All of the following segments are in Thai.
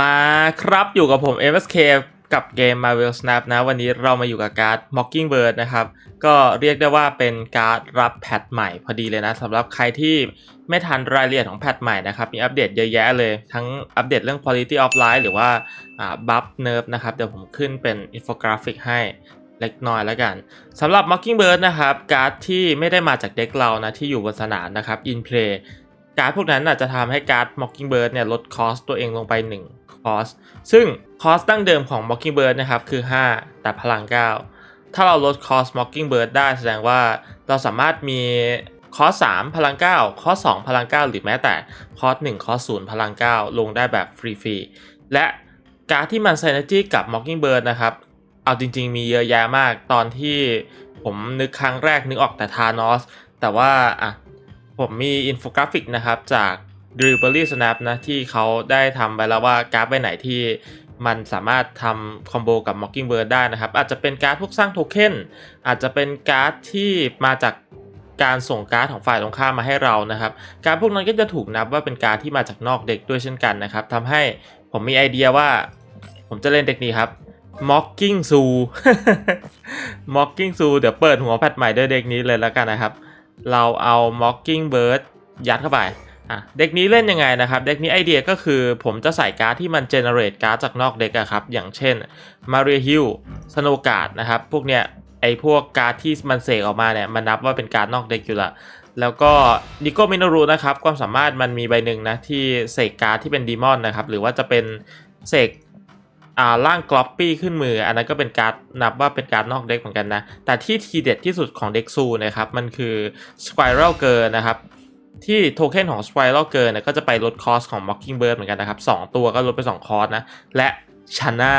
มาครับอยู่กับผม MSK กับเกม Marvel Snap นะ วันนี้เรามาอยู่กับการ์ด Mockingbird นะครับ ก็เรียกได้ว่าเป็นการ์ดรับแพทใหม่พอดีเลยนะสำหรับใครที่ไม่ทันรายละเอียดของแพทใหม่นะครับ มีอัปเดตเยอะแยะเลย ทั้งอัปเดตเรื่อง Quality of Life หรือว่าบัฟเนิร์ฟนะครับ เดี๋ยวผมขึ้นเป็นอินโฟกราฟิกให้เล็กน้อยแล้วกันสำหรับ Mockingbird นะครับ การ์ดที่ไม่ได้มาจากเด็กเรานะที่อยู่บนสนามนะครับ in play การ์ดพวกนั้นอาจจะทำให้การ์ด Mockingbird เนี่ยลดคอสตัวเองลงไป 1 คอสซึ่งคอสดั้งเดิมของ Mockingbird นะครับคือ 5 แต่พลัง 9 ถ้าเราลดคอส Mockingbird ได้แสดงว่าเราสามารถมีคอส3พลัง 9 คอส2พลัง 9 หรือแม้แต่คอส1คอส0พลัง 9 ลงได้แบบฟรีๆ และการที่มัน Synergy กับ Mockingbird นะครับ เอาจริงๆ มีเยอะแยะมากตอนที่ผมนึกครั้งแรกนึกออกแต่ทานอสแต่ว่าอะผมมีอินโฟกราฟิกนะครับจาก d r i b b l y Snap นะที่เขาได้ทำไปแล้วว่ากราฟไปไหนที่มันสามารถทำคอมโบกับ Mockingbird ได้นะครับ อาจจะเป็นการ์ดพวกสร้างโทเค็นอาจจะเป็นการ์ดที่มาจากการส่งการ์ดของฝ่ายตรงข้ามมาให้เรานะครับ การ์ดพวกนั้นก็จะถูกนับว่าเป็นการ์ดที่มาจากนอกเด็กด้วยเช่นกันนะครับทำให้ผมมีไอเดียว่า ผมจะเล่นเด็กนี้ครับ Mocking Zoo Mocking Zoo เดี๋ยวเปิดหัวแพทใหม่ด้วยเด็กนี้เลยแล้วกันนะครับ เราเอา Mockingbird ยัดเข้าไป อะเด็กนี้เล่นยังไงนะครับ เด็กนี้ไอเดียก็คือผมจะใส่การ์ดที่มัน generate การ์ดจากนอกเด็กอะครับ อย่างเช่น Maria Hill Snow Guard นะครับ พวกเนี้ยไอพวกการ์ดที่มันเสกออกมาเนี่ยมันนับว่าเป็นการ์ดนอกเด็กอยู่ละแล้วก็นิโก้มิน o รูนะครับ ความสามารถมันมีใบหนึ่งนะ ที่เสกการ์ดที่เป็นดีมอนนะครับ หรือว่าจะเป็นเสกอ่าร่างกรอปปี้ขึ้นมือ อันนั้นก็เป็นการ์ดนับว่าเป็นการ์ดนอกเด็กเหมือนกันนะ แต่ที่ทีเด็ดที่สุดของเด็กซูนะครับ มันคือ Spiral Girl นะครับ ที่โทเค็นของ Spiral Girl เนี่ยก็จะไปลดคอสของ Mockingbird เหมือนกันนะครับ 2 ตัวก็ลดไป 2 คอสนะ และชาน่า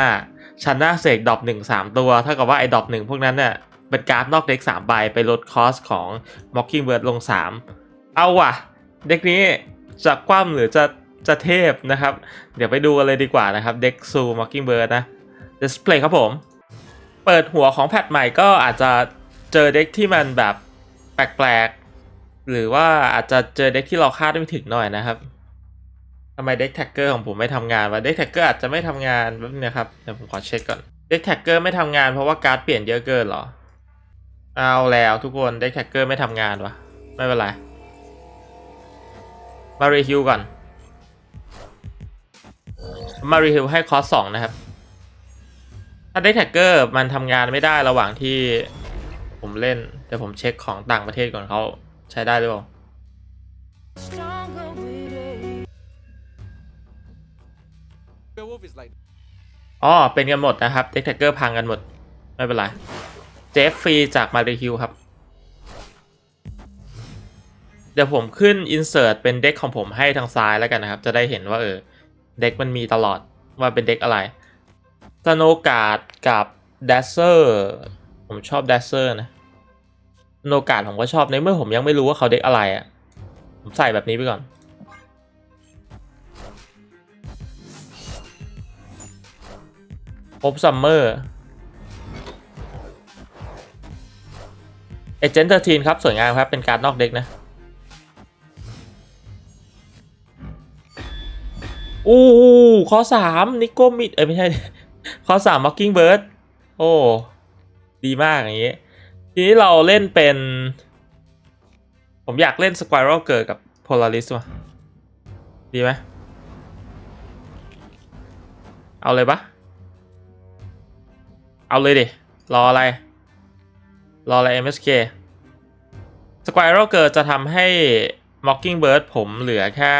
ชาน่าเสกดอปหนึ่งสามตัวเท่ากับว่าไอ้ดอปหนึ่งพวกนั้นเนี่ยเป็นการ์ดนอกเด็ก3ใบไปลดคอสของ Mockingbird ลง 3 เอาว่ะ เด็กนี้จะคว่ำหรือจะจะเทพนะครับ เดี๋ยวไปดูกันเลยดีกว่านะครับ เด็กซูม o ก k ิ n งเบิร์ดนะ Display ครับผม เปิดหัวของแพทใหม่ก็อาจจะเจอเด็กที่มันแบบแปลก หรือว่าอาจจะเจอเด็กที่เราคาดไม่ถึงหน่อยนะครับทำไมเด็กแท็กเกอร์ของผมไม่ทำงานวะเด็กแท็กเกอร์อาจจะไม่ทำงานแบบนี้ครับเดี๋ยวผมขอเช็คก่อนเด็กแท็กเกอร์ไม่ทำงานเพราะว่าการ์ดเปลี่ยนเยอะเกินเหรอ เอาแล้วทุกคนเด็กแท็กเกอร์ไม่ทำงานวะไม่เป็นไร มารีฮิวก่อน มารีฮิลให้คอสสองนะครับ ถ้าได้แท็กเกอร์มันทำงานไม่ได้ระหว่างที่ผมเล่นเดี๋ยวผมเช็คของต่างประเทศก่อนเขา ใช้ได้หรือเปล่า stronger with age. Werewolf is like อ๋อเป็นกันหมดนะครับเด็กแท็กเกอร์พังกันหมด ไม่เป็นไร เจฟฟรีจากมารีฮิลครับ เดี๋ยวผมขึ้นอินเสิร์ตเป็นเด็กของผมให้ทางซ้ายแล้วกันนะครับ จะได้เห็นว่าเออเด็กมันมีตลอดว่าเป็นเด็กอะไรสโนการ์ดกับด z เซอร์ผมชอบด z เซอร์นะส โนกาดผมก็ชอบในเมื่อผมยังไม่รู้ว่าเขาเด็กอะไรอะ่ะ ผมใส่แบบนี้ไปก่อน พบซัมเมอร์เอเจนต์เทอร์ทีนครับ สวยงามครับ เป็นการนอกเด็กนะ อู้ข้อสามนิโกมิด เอ้ย ไม่ใช่ ข้อสามมอกกิ้งเบิร์ด โอ้ ดีมากอย่างนี้ ทีนี้เราเล่นเป็น ผมอยากเล่นสควอ r ร l เกิดกับโพลาริสว่ะดีไหมเอาเลยปะเอาเลยดิ รออะไร รออะไร MSK Squirrel Girl จะทำให้ Mockingbird ผมเหลือแค่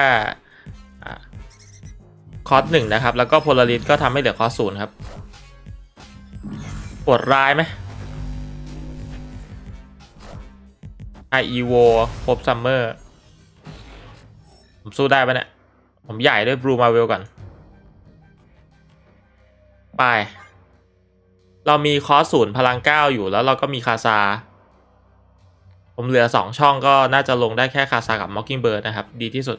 คอร์สหนึ่งนะครับ แล้วก็ Polaris ก็ทำให้เหลือคอร์สศูนย์ครับปวดร้ายไหม ไออีโวพบซัมเมอร์ผมสู้ได้ปะเนี่ย ผมใหญ่ด้วยบลูมาเวลก่อน ไป เรามีคอสศูนย์พลังเก้าอยู่แล้วเราก็มีคาซา ผมเหลือสองช่องก็น่าจะลงได้แค่คาซากับ Mockingbird นะครับ ดีที่สุด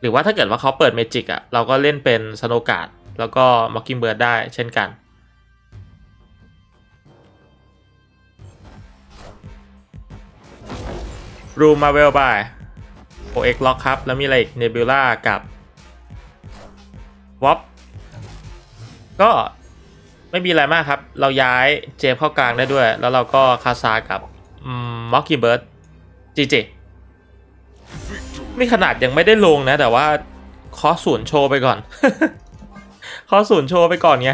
หรือว่าถ้าเกิดว่าเขาเปิดเมจิกอะเราก็เล่นเป็นสโนกาดแล้วก็ Mockingbird ได้เช่นกัน รูมาเวลบายโอเอ็กล็อกครับ แล้วมีอะไรอีกเนบิล่ากับวอปก็ไม่มีอะไรมากครับ เราย้ายเจฟเข้ากลางได้ด้วย แล้วเราก็คาซากับม็อกกี้เบิร์ดจีจีนี่ขนาดยังไม่ได้ลงนะ แต่ว่าขอศูนโชว์ไปก่อนขอศูนโชว์ไปก่อนไง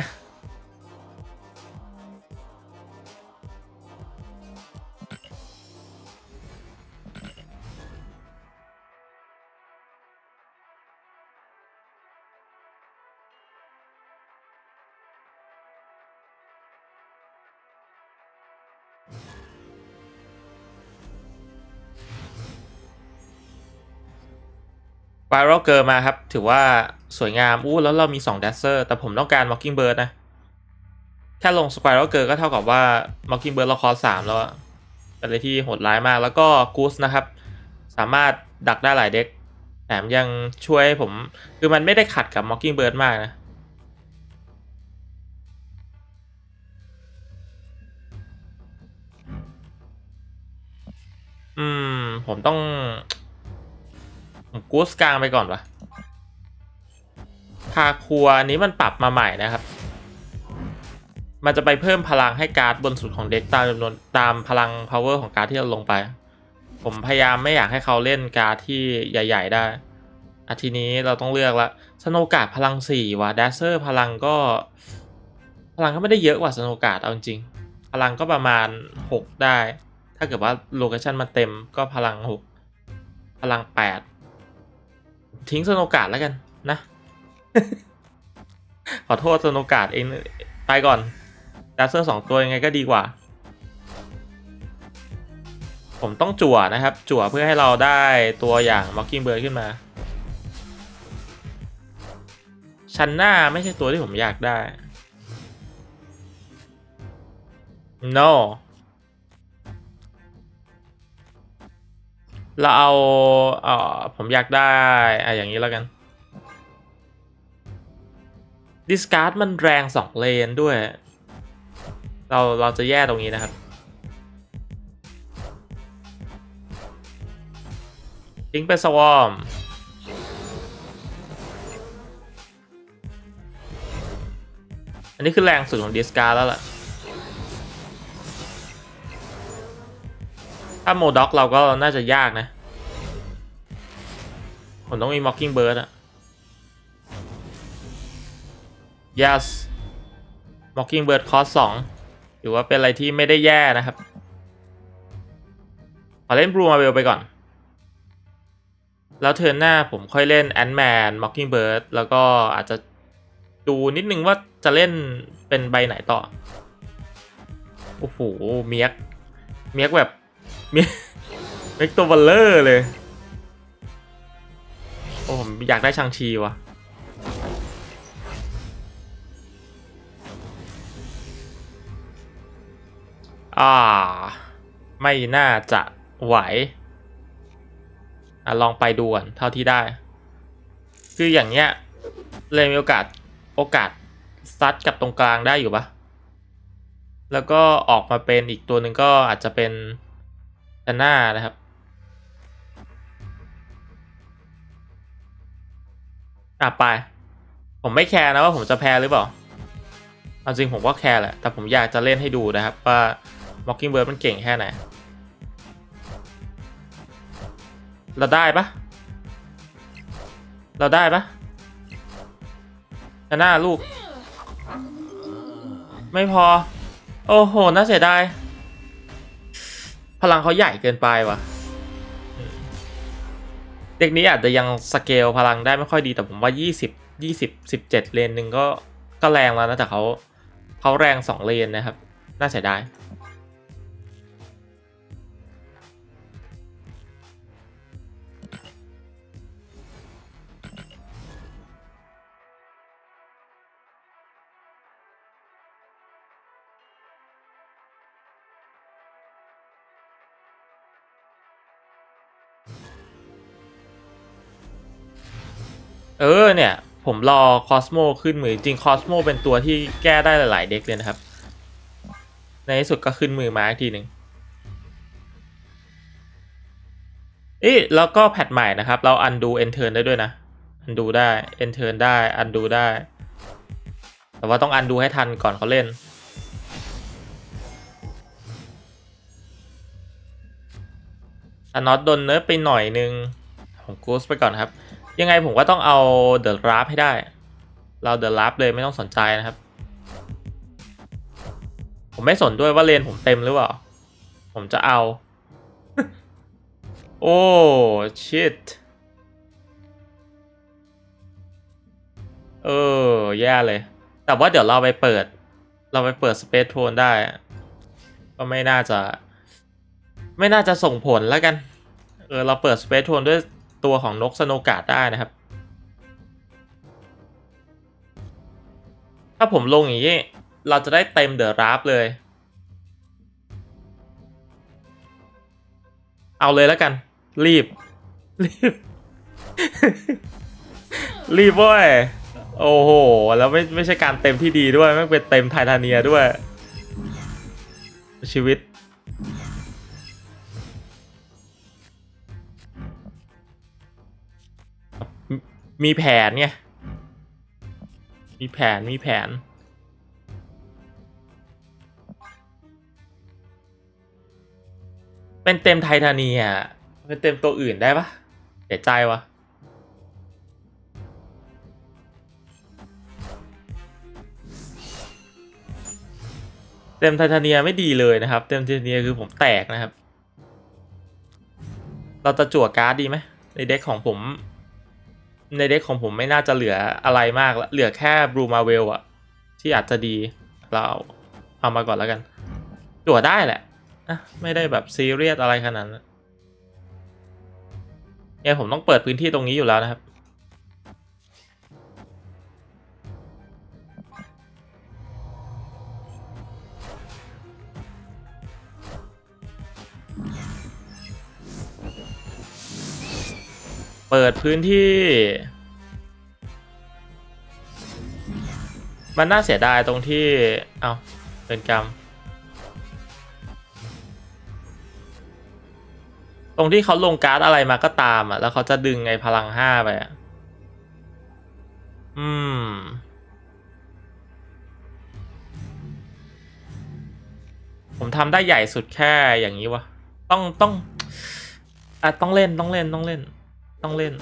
ไ i รัลเกอร์มาครับ ถือว่าสวยงาม อู้ แล้วเรามี2 d ด s เซอร์แต่ผมต้องการ Mockingbird นะ แค่ลง Spiral Girl ก็เท่ากับว่า Mockingbird เราคอสามแล้วอะเป็นอะไรที่โหดร้ายมาก แล้วก็ Goose นะครับ สามารถดักได้หลายเด็กแถมยังช่วยให้ผม คือมันไม่ได้ขัดกับ Mockingbird มากนะอืม ผมต้อง กูสกลางไปก่อนวะพาครัวนี้มันปรับมาใหม่นะครับ มันจะไปเพิ่มพลังให้การ์ดบนสุดของเด็กตามจำนวนตามพลัง power ของการ์ดที่เราลงไป ผมพยายามไม่อยากให้เขาเล่นการ์ดที่ใหญ่ ๆ ได้อาทีนี้เราต้องเลือกละสโนกาดพลังสี่ว่ะแดเซอร์พลังก็ พลังก็ไม่ได้เยอะกว่าสโนกาดเอาจริง พลังก็ประมาณ 6 ได้ ถ้าเกิดว่าโลเคชันมันเต็มก็พลัง 6 พลัง 8 ทิ้งสโนกาดแล้วกันนะ ขอโทษสโนกาดเองไปก่อนดัสเซอร์สองตัวยังไงก็ดีกว่า ผมต้องจั่วนะครับ จั่วเพื่อให้เราได้ตัวอย่าง Mockingbird ขึ้นมา ชันหน้าไม่ใช่ตัวที่ผมอยากได้ no เราเอาเอ่อผมอยากได้อะอย่างนี้แล้วกันดิสการ์ดมันแรงสองเลนด้วย เราเราจะแย่ตรงนี้นะครับ ทิ้งไปสวอมอันนี้คือแรงสุดของดิสการ์ดแล้วล่ะ ถ้าโมด็อกเราก็น่าจะยากนะ ผมต้องมี Mockingbird อะ yes Mockingbird คอสสองถือว่าเป็นอะไรที่ไม่ได้แย่นะครับ ขอเล่น Blue Marvel ไปก่อน แล้วเทิร์นหน้าผมค่อยเล่น Ant-Man Mockingbird แล้วก็อาจจะดูนิดนึงว่าจะเล่นเป็นใบไหนต่อ โอ้โห เมียก เมียกแบบ มีเมียกตัวบัลเลอร์เลย โอ้ผมอยากได้ชังชีว่ะอ่า ไม่น่าจะไหวอะลองไปดูก่อนเท่าที่ได้ คืออย่างเงี้ย เลยมีโอกาสโอกาสซัดกับตรงกลางได้อยู่ปะแล้วก็ออกมาเป็นอีกตัวหนึ่งก็อาจจะเป็น ดาน่านะครับ อะไป ผมไม่แคร์นะว่าผมจะแพ้หรือเปล่าเอาจริงผมก็แคร์แหละ แต่ผมอยากจะเล่นให้ดูนะครับว่า Mockingbird มันเก่งแค่ไหน เราได้ปะเราได้ปะหน้าลูก ไม่พอ โอ้โห น่าเสียดาย พลังเขาใหญ่เกินไปว่ะ เด็กนี้อาจจะยังสเกลพลังได้ไม่ค่อยดีแต่ผมว่า 20 20 17 เลนหนึ่งก็ก็แรงแล้วนะแต่เขาเขาแรง 2 เลนนะครับ น่าเสียดาย เออเนี่ย ผมรอคอสโมขึ้นมือ จริงคอสโมเป็นตัวที่แก้ได้หลาย ๆ เด็กเลยนะครับ ในที่สุดก็ขึ้นมือมาอีกทีหนึ่งเอ๊ะแล้วก็แพทใหม่นะครับ เรา undo enter ได้ด้วยนะ undo ได้ enter ได้ undo ได้ แต่ว่าต้องอันดูให้ทันก่อนเขาเล่นอน็อตโดนเนิร์ฟไปหน่อยนึงผมกูสไปก่อนครับ ยังไงผมก็ต้องเอาเดอะราฟให้ได้ เราเดอะราฟเลยไม่ต้องสนใจนะครับ ผมไม่สนด้วยว่าเลนผมเต็มหรือเปล่า ผมจะเอา โอ้ชิตเออ แย่เลย แต่ว่าเดี๋ยวเราไปเปิด เราไปเปิดสเปซโทนได้ ก็ไม่น่าจะ ไม่น่าจะส่งผลแล้วกัน เออ เราเปิดสเปซโทนด้วย ตัวของนกสโนกาดได้นะครับ ถ้าผมลงอย่างนี้ เราจะได้เต็มเดอะราฟเลย เอาเลยแล้วกัน รีบ รีบ รีบเว้ยโอ้โห แล้วไม่ไม่ใช่การเต็มที่ดีด้วยไม่เป็นเต็มไททาเนียด้วย ชีวิต มีแผนไงมีแผนมีแผน เป็นเต็มไททานียเป็นเต็มตัวอื่นได้ปะเสียใจวะเต็มไททานียไม่ดีเลยนะครับ เต็มไททานียคือผมแตกนะครับ เราจะจั่วการ์ดดีไหมในเด็กของผม ในเด็กของผมไม่น่าจะเหลืออะไรมากละเหลือแค่บลูมาเวลอะที่อาจจะดีเราเอาเอามาก่อนแล้วกันจั่วได้แหละนะไม่ได้แบบซีเรียสอะไรขนาดนั้นเนี่ยผมต้องเปิดพื้นที่ตรงนี้อยู่แล้วนะครับ เปิดพื้นที่ มันน่าเสียดายตรงที่ เอาเป็นกรรม ตรงที่เขาลงการ์ดอะไรมาก็ตามอะ แล้วเขาจะดึงไอ้พลังห้าไปอะ อืมผมทำได้ใหญ่สุดแค่อย่างนี้วะ ต้องต้องอะต้องเล่นต้องเล่นต้องเล่น ต้องเล่น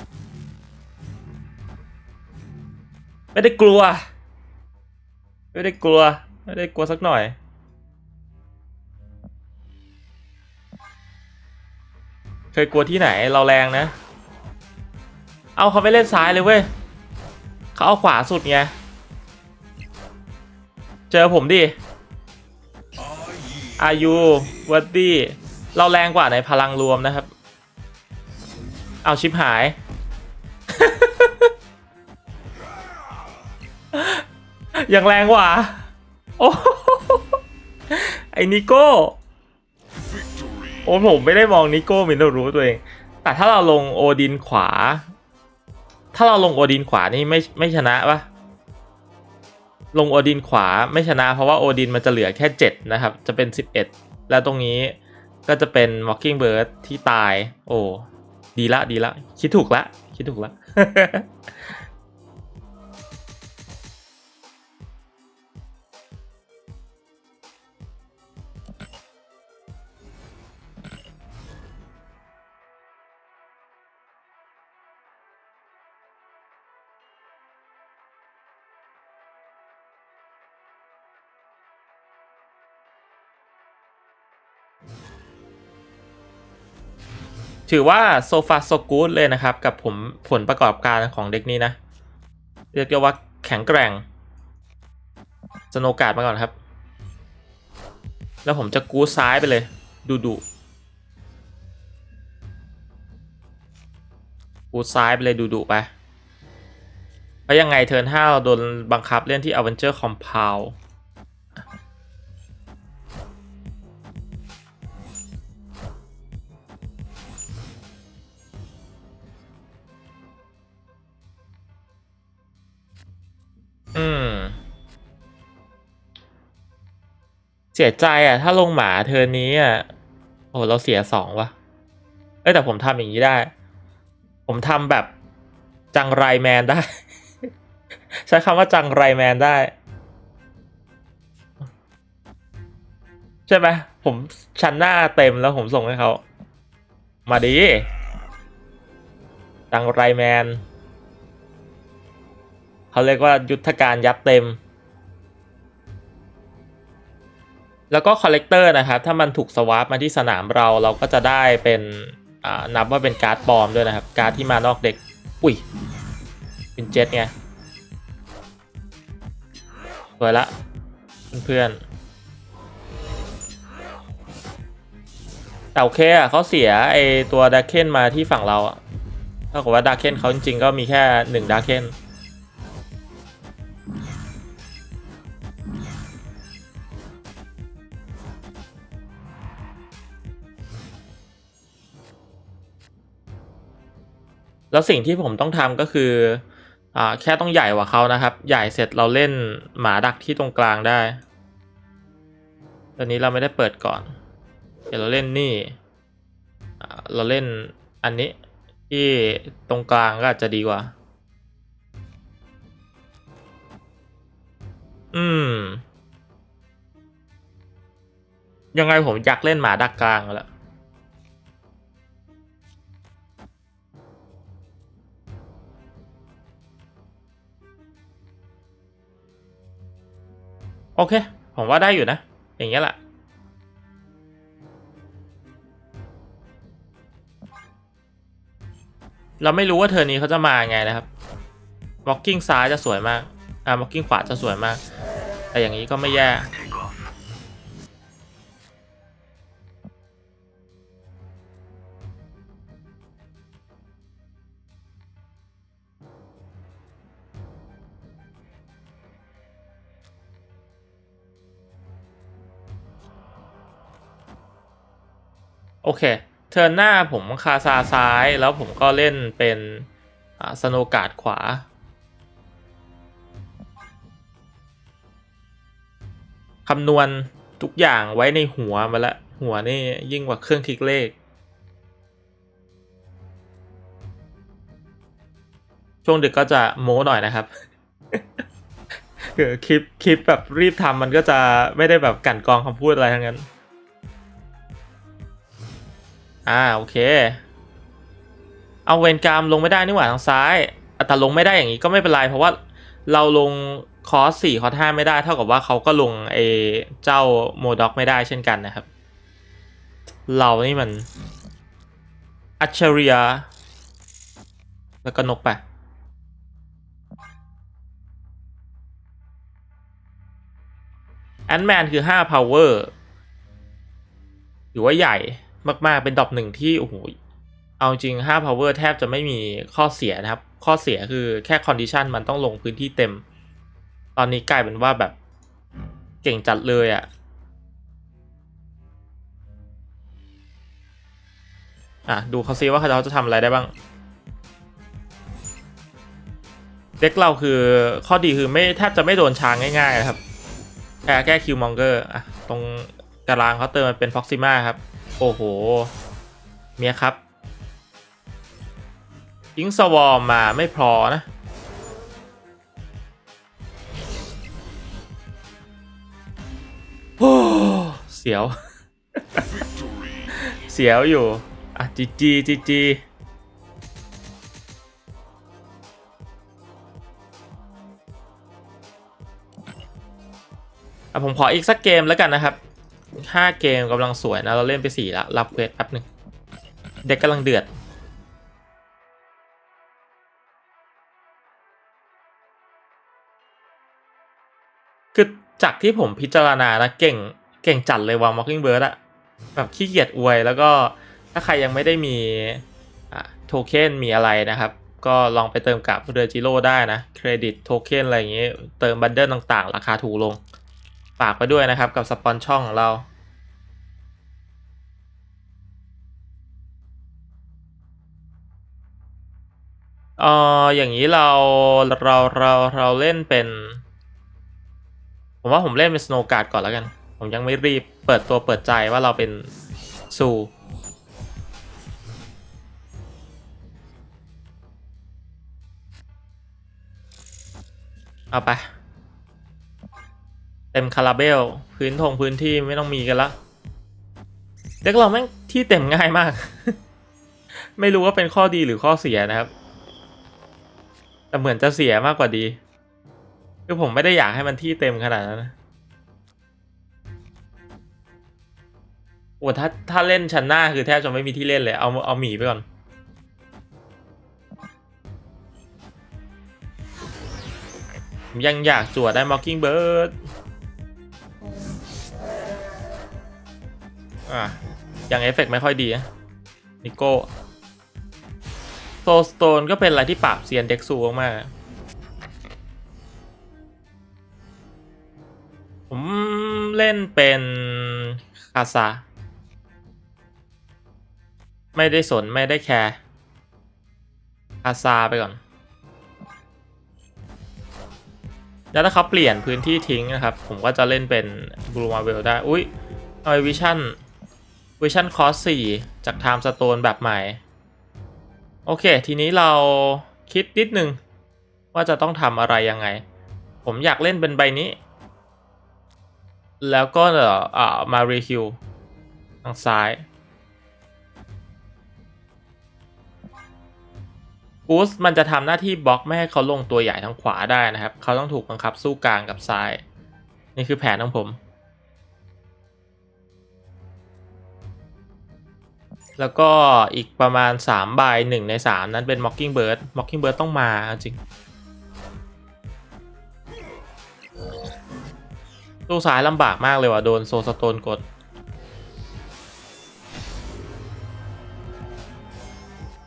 ไม่ได้กลัว ไม่ได้กลัว ไม่ได้กลัวสักหน่อยเคยกลัวที่ไหนเราแรงนะ เอาเขาไม่เล่นซ้ายเลยเว้ยเขาเอาขวาสุดไง เจอผมดิ อายุวัดดี้ เราแรงกว่าในพลังรวมนะครับ เอาชิปหายยังแรงว่าโอ้ไอ้นิโก้ โอ้ผมไม่ได้มองนิโก้มินโนรู้ตัวเอง แต่ถ้าเราลงโอดินขวา ถ้าเราลงโอดินขวานี่ไม่ไม่ชนะปะลงโอดินขวาไม่ชนะ เพราะว่าโอดินมันจะเหลือแค่ 7 นะครับ จะเป็น 11 แล้วตรงนี้ก็จะเป็น Mockingbird ที่ตาย โอ้ ดีละดีละ คิดถูกละ คิดถูกละ ถือว่าโซฟาโซกูดเลยนะครับ กับผมผลประกอบการของเด็กนี้นะ เรียกว่าแข็งแกร่งสโนกาดมาก่อนครับ แล้วผมจะกู๊ดซ้ายไปเลย ดูดูกู๊ดซ้ายไปเลยดูดูไปเพราะยังไงเทิร์นห้าเราโดนบังคับเล่นที่ Adventure Compound อืม เสียใจอะ ถ้าลงหมาเทอร์นี้อะ โอ้เราเสียสองวะเอ้แต่ผมทำอย่างนี้ได้ ผมทำแบบจังไรแมนได้ ใช้คำว่าจังไรแมนได้ ใช่ไหมผมชั้นหน้าเต็มแล้วผมส่งให้เขา มาดี จังไรแมน เขาเรียกว่ายุทธการยัดเต็ม แล้วก็คอลเลกเตอร์นะครับ ถ้ามันถูกสวาปมาที่สนามเราเราก็จะได้เป็นนับว่าเป็นการ์ดปลอมด้วยนะครับ การ์ดที่มานอกเด็ก อุ้ย เป็นเจ็ตไงสวยละเพื่อนแต่โอเคอะเขาเสียไอตัวดาร์เคนมาที่ฝั่งเราอะเท่ากับว่าดาร์เคนเขาจริงๆก็มีแค่หนึ่งดาร์เคน แล้วสิ่งที่ผมต้องทำก็คืออ่าแค่ต้องใหญ่กว่าเขานะครับ ใหญ่เสร็จเราเล่นหมาดักที่ตรงกลางได้ ตอนนี้เราไม่ได้เปิดก่อน เดี๋ยวเราเล่นนี่เราเล่นอันนี้ที่ตรงกลางก็อาจจะดีกว่า อืม ยังไงผมอยากเล่นหมาดักกลางแล้ว อเค ผมว่าได้อยู่นะ อย่างเงี้ยแหละเราไม่รู้ว่าเทอร์นี้เขาจะมาไงนะครับบ็อกกิ้งซ้ายจะสวยมาก อ่า walking ขวาจะสวยมาก แต่อย่างนี้ก็ไม่แย่ โอเค เทิร์นหน้าผมคาซาซ้าย แล้วผมก็เล่นเป็นสโนกาดขวา คำนวณทุกอย่างไว้ในหัวมาละหัวนี่ยิ่งกว่าเครื่องคิดเลข ช่วงดึกก็จะโม้หน่อยนะครับคือคลิปคลิปแบบรีบทำมันก็จะไม่ได้แบบกันกองคำพูดอะไรทั้งนั้น อ่าโอเค เอาเวนกรามลงไม่ได้นี่หว่าทางซ้ายอะแต่ลงไม่ได้อย่างนี้ก็ไม่เป็นไรเพราะว่าเราลงคอสสี่คอสห้าไม่ได้เท่ากับว่าเขาก็ลงไอเจ้าโมด็อกไม่ได้เช่นกันนะครับ เรานี่มันอัจฉริยะแล้วก็นกไปแอนแมนคือห้า power ถือว่าใหญ่ มาก ๆ เป็นดอปหนึ่งที่โอ้โหเอาจริง5 power แทบจะไม่มีข้อเสียนะครับ ข้อเสียคือแค่ condition มันต้องลงพื้นที่เต็ม ตอนนี้กลายเป็นว่าแบบเก่งจัดเลยอะ่ะอะ ดูเขาซิว่าเขาจะทำอะไรได้บ้าง เด็กเราคือข้อดีคือไม่แทบจะไม่โดนช้างง่ายๆนะครับแค่แก้คิวมองเกอร์อะ ตรงตารางเขาเติมมันเป็นฟ็อกซิมาครับ โอ้โห เมียครับยิงสวอมมาไม่พอนะ โอ้ เสียว เสียวอยู่ อะ จีจีจีจีอะผมขออีกสักเกมแล้วกันนะครับ ห้าเกมกำลังสวยนะ เราเล่นไปสี่ละ รับเควสแป๊บหนึ่งเด็กกำลังเดือด คือจากที่ผมพิจารณานะเก่งเก่งจัดเลยว่าง Mockingbird อะแบบขี้เกียจอวยแล้วก็ถ้าใครยังไม่ได้มีโทเค็นมีอะไรนะครับ ก็ลองไปเติมกับเรือจิโร่ได้นะ เครดิตโทเค็นอะไรอย่างงี้เติมบันเดิลต่างๆ ราคาถูกลง ฝากไปด้วยนะครับกับสปอนช่องของเรา เอออย่างนี้เราเราเราเราเล่นเป็น ผมว่าผมเล่นเป็นสโนการ์ดก่อนแล้วกัน ผมยังไม่รีบเปิดตัวเปิดใจว่าเราเป็นซูเอาไป เต็มคาราเบล พื้นทงพื้นที่ไม่ต้องมีกันละเด็กเราแม่งที่เต็มง่ายมาก ไม่รู้ว่าเป็นข้อดีหรือข้อเสียนะครับ แต่เหมือนจะเสียมากกว่าดี คือผมไม่ได้อยากให้มันที่เต็มขนาดนั้นนะโอ้ถ้าถ้าเล่นชั้นหน้าคือแทบจะไม่มีที่เล่นเลย เอาเอาหมีไปก่อน ยังอยากจวดได้ Mockingbird อะยังเอฟเฟกต์ไม่ค่อยดีนะนิโก้ โซสโตนก็เป็นอะไรที่ปราบเซียนเด็กซูมากผมเล่นเป็นคาซาไม่ได้สนไม่ได้แคร์คาซาไปก่อน แล้วถ้าเขาเปลี่ยนพื้นที่ทิ้งนะครับ ผมก็จะเล่นเป็นบลูมาเวลได้ อุ้ยเอาวิชั่นวิชั่นคอสสี่จากไทม์สโตนแบบใหม่ โอเค ทีนี้เราคิดนิดนึง ว่าจะต้องทำอะไรยังไง ผมอยากเล่นเป็นใบนี้ แล้วก็เอ่ออ่ามารีคิวทางซ้ายกูสมันจะทำหน้าที่บล็อกไม่ให้เขาลงตัวใหญ่ทางขวาได้นะครับ เขาต้องถูกบังคับสู้กลางกับซ้าย นี่คือแผนของผม แล้วก็อีกประมาณ3ใบหนึ่งใน 3 นั้นเป็น Mockingbird Mockingbird ต้องมาจริงตู้ซ้ายลำบากมากเลยว่ะ โดนโซสโตนกด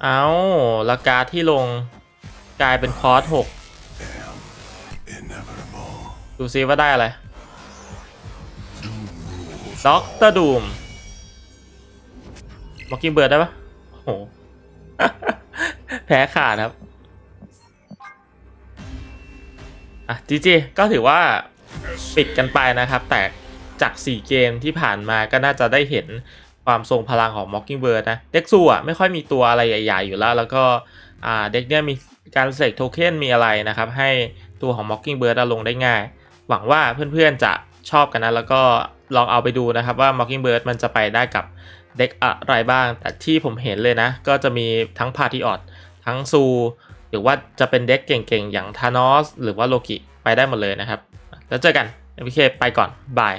เอาราคาที่ลงกลายเป็นคอร์สหกดูซิว่าได้อะไรด็อกเตอร์ดูม มอ k กิ้งเบิร์ดได้ปะโอ้โห แพ้ขาดครับ อะจีจีก็ถือว่าปิดกันไปนะครับ แต่จาก 4 เกมที่ผ่านมาก็น่าจะได้เห็นความทรงพลังของ Mockingbird นะ เด็กซูอะไม่ค่อยมีตัวอะไรใหญ่ๆอยู่แล้ว แล้วก็เด็กเนี่ยมีการเสกโทเค็นมีอะไรนะครับ ให้ตัวของ Mockingbird ลงได้ง่าย หวังว่าเพื่อนๆจะชอบกันนะ แล้วก็ลองเอาไปดูนะครับว่า Mockingbird มันจะไปได้กับ เด็กอะไรบ้าง แต่ที่ผมเห็นเลยนะ ก็จะมีทั้งพาทิออดทั้งซู หรือว่าจะเป็นเด็กเก่งๆ อย่างธานอสหรือว่าโลกิไปได้หมดเลยนะครับ แล้วเจอกันเอพีเคไปก่อนบาย